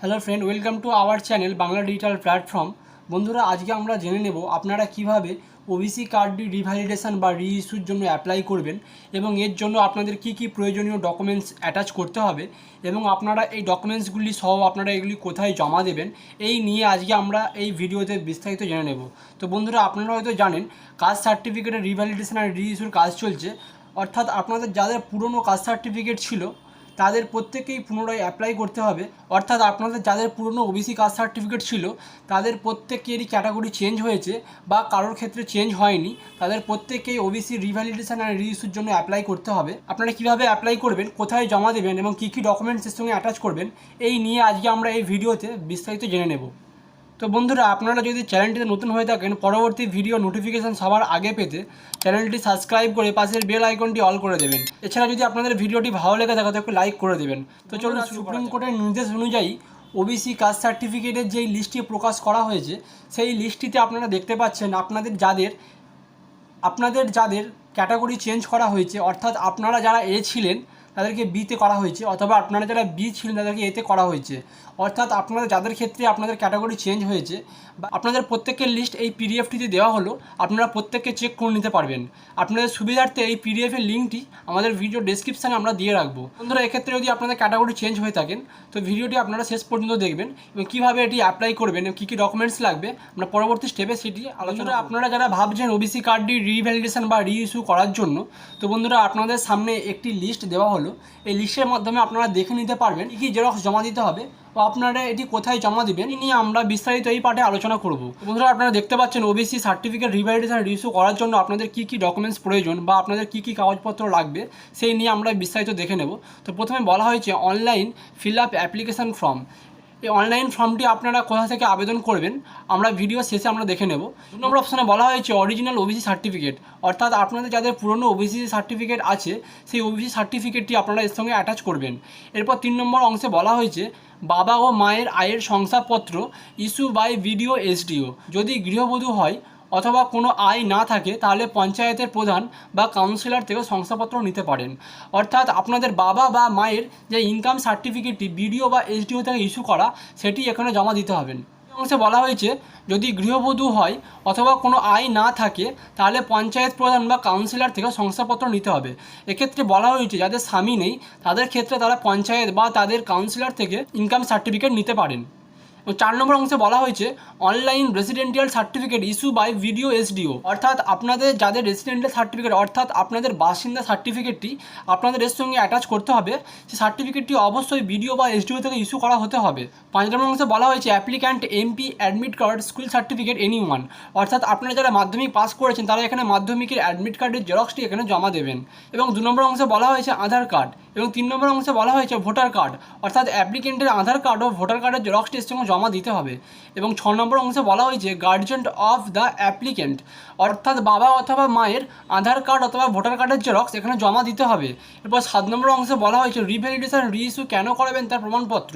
Hello friend welcome to our channel Bangla digital platform বন্ধুরা, আজকে আমরা জেনে নেব আপনারা কীভাবে ওবিসি কার্ডটি রিভ্যালিডেশন বা রি ইস্যুর জন্য অ্যাপ্লাই করবেন এবং এর জন্য আপনাদের কি কি প্রয়োজনীয় ডকুমেন্টস অ্যাটাচ করতে হবে এবং আপনারা এই ডকুমেন্টসগুলি সহ আপনারা এগুলি কোথায় জমা দেবেন, এই নিয়ে আজকে আমরা এই ভিডিওতে বিস্তারিত জেনে নেব। তো বন্ধুরা, আপনারা হয়তো জানেন, কাস্ট সার্টিফিকেটের রিভ্যালিডেশন আর রি ইস্যুর কাজ চলছে। অর্থাৎ আপনাদের যাদের পুরনো কাস্ট সার্টিফিকেট ছিল তাদের প্রত্যেকেই পুনরায় অ্যাপ্লাই করতে হবে। অর্থাৎ আপনাদের যাদের পুরনো ওবিসি কাস্ট সার্টিফিকেট ছিল, তাদের প্রত্যেকেরই ক্যাটাগরি চেঞ্জ হয়েছে বা কারোর ক্ষেত্রে চেঞ্জ হয়নি। তাদের প্রত্যেকেই ওবিসি রিভ্যালিডেশন অ্যান্ড রিইস্যুর জন্য অ্যাপ্লাই করতে হবে। আপনারা কীভাবে অ্যাপ্লাই করবেন, কোথায় জমা দেবেন এবং কী কী ডকুমেন্টসের সঙ্গে অ্যাটাচ করবেন, এই নিয়ে আজকে আমরা এই ভিডিওতে বিস্তারিত জেনে নেব। তো বন্ধুরা আপনারা যদি চ্যানেলটিতে নতুন হয়ে থাকেন পরবর্তী ভিডিও নোটিফিকেশান সবার আগে পেতে চ্যানেলটি সাবস্ক্রাইব করে পাশের বেল আইকনটি অল করে দেবেন। এছাড়া যদি আপনাদের ভিডিওটি ভালো লেগে থাকে তো একটু লাইক করে দেবেন। তো চলুন সুপ্রিম কোর্টের নির্দেশ অনুযায়ী ওবিসি কাস্ট সার্টিফিকেটের যেই লিস্টটি প্রকাশ করা হয়েছে সেই লিস্টটিতে আপনারা দেখতে পাচ্ছেন আপনাদের যাদের আপনাদের যাদের ক্যাটাগরি চেঞ্জ করা হয়েছে অর্থাৎ আপনারা যারা এ ছিলেন তাদেরকে বিতে করা হয়েছে অথবা আপনারা যারা বি ছিলেন তাদেরকে এতে করা হয়েছে। অর্থাৎ আপনারা যাদের ক্ষেত্রে আপনাদের ক্যাটাগরি চেঞ্জ হয়েছে বা আপনাদের প্রত্যেকের লিস্ট এই পিডিএফটিতে দেওয়া হলো আপনারা প্রত্যেককে চেক করে নিতে পারবেন। আপনাদের সুবিধার্থে এই পিডিএফের লিঙ্কটি আমাদের ভিডিও ডেসক্রিপশানে আমরা দিয়ে রাখব। বন্ধুরা এক্ষেত্রে যদি আপনাদের ক্যাটাগরি চেঞ্জ হয়ে থাকেন তো ভিডিওটি আপনারা শেষ পর্যন্ত দেখবেন এবং কীভাবে এটি অ্যাপ্লাই করবেন এবং কী কী ডকুমেন্টস লাগবে আমরা পরবর্তী স্টেপে সেটি আলোচনা আপনারা যারা ভাবছেন ওবিসি কার্ডটি রিভ্যালিডেশন বা রি ইস্যু করার জন্য তো বন্ধুরা আপনাদের সামনে একটি লিস্ট দেওয়া হলো। এই লিস্টের মাধ্যমে আপনারা দেখে নিতে পারবেন কি কী জেরক্স জমা দিতে হবে ও আপনারা এটি কোথায় জমা দিবেন। এই নিয়ে আমরা বিস্তারিত এই পার্টে আলোচনা করব। বন্ধুরা, আপনারা দেখতে পাচ্ছেন ওবিসি সার্টিফিকেট রিভাইডেশন রিস্যু করার জন্য আপনাদের কী কী ডকুমেন্টস প্রয়োজন বা আপনাদের কী কী কাগজপত্র লাগবে, সেই নিয়ে আমরা বিস্তারিত দেখে নেব। তো প্রথমে বলা হয়েছে online fill up application form এই অনলাইন ফর্মটি আপনারা কোথা থেকে আবেদন করবেন, আমরা ভিডিও শেষে আমরা দেখে নেব। দু নম্বর অপশানে বলা হয়েছে অরিজিনাল ওবিসি সার্টিফিকেট অর্থাৎ আপনাদের যাদের পুরনো ওবিসি সার্টিফিকেট আছে, সেই ওবিসি সার্টিফিকেটটি আপনারা এর সঙ্গে অ্যাটাচ করবেন। এরপর তিন নম্বর অংশে বলা হয়েছে, বাবা ও মায়ের আয়ের শংসাপত্র ইস্যু বাই ভিডিও এসডিও যদি গৃহবধূ হয় অথবা কোনো আয় না থাকে, তাহলে পঞ্চায়েতের প্রধান বা কাউন্সিলর থেকে শংসাপত্র নিতে পারেন। অর্থাৎ আপনাদের বাবা বা মায়ের যে ইনকাম সার্টিফিকেটটি বিডিও বা এসডিও থেকে ইস্যু করা, সেটি এখানে জমা দিতে হবেন। অংশে বলা হয়েছে, যদি গৃহবধূ হয় অথবা কোনো আয় না থাকে, তাহলে পঞ্চায়েত প্রধান বা কাউন্সিলর থেকে শংসাপত্র নিতে হবে। এক্ষেত্রে বলা হয়েছে, যাদের স্বামী নেই, তাদের ক্ষেত্রে তারা পঞ্চায়েত বা তাদের কাউন্সিলর থেকে ইনকাম সার্টিফিকেট নিতে পারেন। এবং চার নম্বর অংশে বলা হয়েছে online residential certificate issue by BDO SDO অর্থাৎ আপনাদের যাদের রেসিডেন্টিয়াল সার্টিফিকেট অর্থাৎ আপনাদের বাসিন্দা সার্টিফিকেটটি আপনাদের এর সঙ্গে অ্যাটাচ করতে হবে, সেই সার্টিফিকেটটি অবশ্যই ভিডিও বা এসডিও থেকে ইস্যু করা হতে হবে। পাঁচ নম্বর অংশে বলা হয়েছে applicant MP admit card school certificate any one অর্থাৎ আপনারা যারা মাধ্যমিক পাস করেছেন, তারা এখানে মাধ্যমিকের অ্যাডমিট কার্ডের জেরক্সটি এখানে জমা দেবেন। এবং দু নম্বর অংশে বলা হয়েছে, আধার কার্ড এবং তিন নম্বর অংশে বলা হয়েছে ভোটার কার্ড অর্থাৎ অ্যাপ্লিকেন্টের আধার কার্ড ও ভোটার কার্ডের জেরক্সটি এর সঙ্গে জমা দিতে হবে। এবং ছ নম্বর অংশে বলা হয়েছে গার্জিয়ান অফ দ্য অ্যাপ্লিকেন্ট অর্থাৎ বাবা অথবা মায়ের আধার কার্ড অথবা ভোটার কার্ডের জেরক্স এখানে জমা দিতে হবে। এরপর সাত নম্বর অংশে বলা হয়েছে রিভ্যালিডেশন রিইস্যু কেন করাবেন তার প্রমাণপত্র?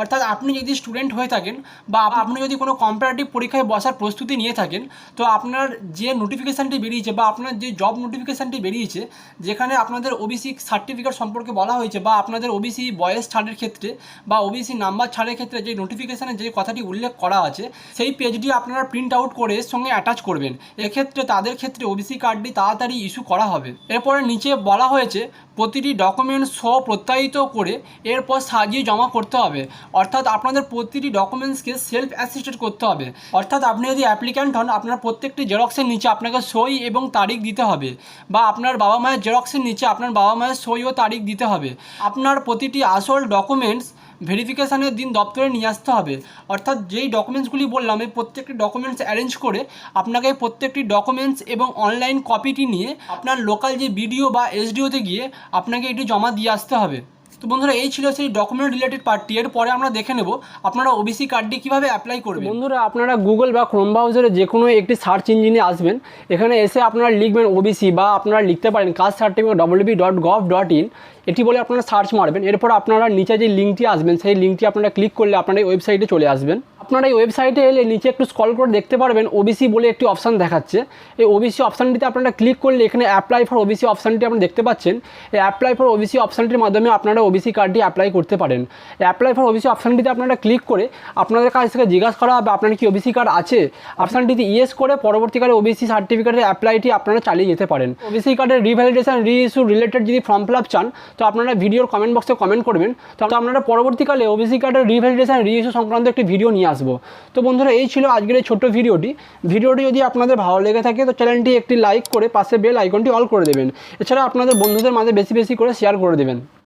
অর্থাৎ আপনি যদি স্টুডেন্ট হয়ে থাকেন বা আপনি যদি কোনো কম্পারেটিভ পরীক্ষায় বসার প্রস্তুতি নিয়ে থাকেন, তো আপনার যে নোটিফিকেশানটি বেরিয়েছে বা আপনার যে জব নোটিফিকেশানটি বেরিয়েছে, যেখানে আপনাদের ওবিসি সার্টিফিকেট সম্পর্কে বলা হয়েছে বা আপনাদের ওবিসি বয়স ছাড়ের ক্ষেত্রে বা ওবিসি নাম্বার ছাড়ের ক্ষেত্রে যে নোটিফিকেশানে যে কথাটি উল্লেখ করা আছে, সেই পেজটি আপনারা প্রিন্ট আউট করে সঙ্গে অ্যাটাচ করবেন। এক্ষেত্রে তাদের ক্ষেত্রে ওবিসি কার্ডটি তাড়াতাড়ি ইস্যু করা হবে। এরপরে নিচে বলা হয়েছে, প্রতিটি ডকুমেন্টস সহ প্রত্যায়িত করে এরপর সাজিয়ে জমা করতে হবে। অর্থাৎ আপনাদের প্রতিটি ডকুমেন্টসকে সেলফ অ্যাসিস্টেড করতে হবে। অর্থাৎ আপনি যদি অ্যাপ্লিক্যান্ট হন, আপনার প্রত্যেকটি জেরক্সের নিচে আপনাকে সই এবং তারিখ দিতে হবে। বা আপনার বাবা মায়ের জেরক্সের নিচে আপনার বাবা মায়ের সই ও তারিখ দিতে হবে। আপনার প্রতিটি আসল ডকুমেন্টস ভেরিফিকেশানের দিন দপ্তরে নিয়ে আসতে হবে। অর্থাৎ যেই ডকুমেন্টসগুলি বললাম, এই প্রত্যেকটি ডকুমেন্টস অ্যারেঞ্জ করে আপনাকে প্রত্যেকটি ডকুমেন্টস এবং অনলাইন কপিটি নিয়ে আপনার লোকাল যে বিডিও বা এসডিওতে গিয়ে আপনাকে এটি জমা দিয়ে আসতে হবে। তো বন্ধুরা এই ছিল সেই ডকুমেন্ট রিলেটেড পার্টটি এরপরে আমরা দেখে নেব আপনারা ওবিসি কার্ডটি কীভাবে অ্যাপ্লাই করবেন। বন্ধুরা আপনারা গুগল বা ক্রোম ব্রাউজারে যে কোনো একটি সার্চ ইঞ্জিনে আসবেন এখানে এসে আপনারা লিখবেন ওবিসি বা আপনারা লিখতে পারেন caste certificate WB dot gov dot in এটি বলে আপনারা সার্চ মারবেন এরপর আপনারা নিচে যে লিঙ্কটি আসবেন সেই লিঙ্কটি আপনারা ক্লিক করলে আপনারা এই ওয়েবসাইটে চলে আসবেন। আপনারা এই ওয়েবসাইটে এলে নিচে একটু স্ক্রল করে দেখতে পারবেন ওবিসি বলে একটি অপশান দেখাচ্ছে এই ওবিসি অপশানটিতে আপনারা ক্লিক করলে এখানে অ্যাপ্লাই ফর ওবিসি অপশানটি আপনি দেখতে পাচ্ছেন এই অ্যাপ্লাই ফর ওবিসি অপশানটির মাধ্যমে আপনারা ওবিসি কার্ডটি অ্যাপ্লাই করতে পারেন অ্যাপ্লাই ফর ওবিসি অপশানটিতে আপনারা ক্লিক করে আপনাদের কাছ থেকে জিজ্ঞাসা করা হবে আপনার কি ওবিসি কার্ড আছে অপশানটিতে ইয়েস করে পরবর্তীকালে ওবিসি সার্টিফিকেটের অ্যাপ্লাইটি আপনারা চালিয়ে যেতে পারেন ওবিসি কার্ডের রিভ্যালিডেশন রিইস্যু রিলেটেড যদি ফর্ম ফিল আপ চান তো আপনারা ভিডিওর কমেন্ট বক্সে কমেন্ট করবেন তো আপনারা পরবর্তীকালে ওবিসি কার্ডের রিভ্যালিডেশন রিইস্যু সংক্রান্ত একটি ভিডিও নিয়ে আসব। তো বন্ধুরা, এই ছিল আজকের এই ছোট্ট ভিডিওটি। ভিডিওটি যদি আপনাদের ভালো লেগে থাকে, তো চ্যানেলটি একটি লাইক করে পাশে বেল আইকনটি অল করে দেবেন। এছাড়া আপনাদের বন্ধুদের মাঝে বেশি বেশি করে শেয়ার করে দেবেন।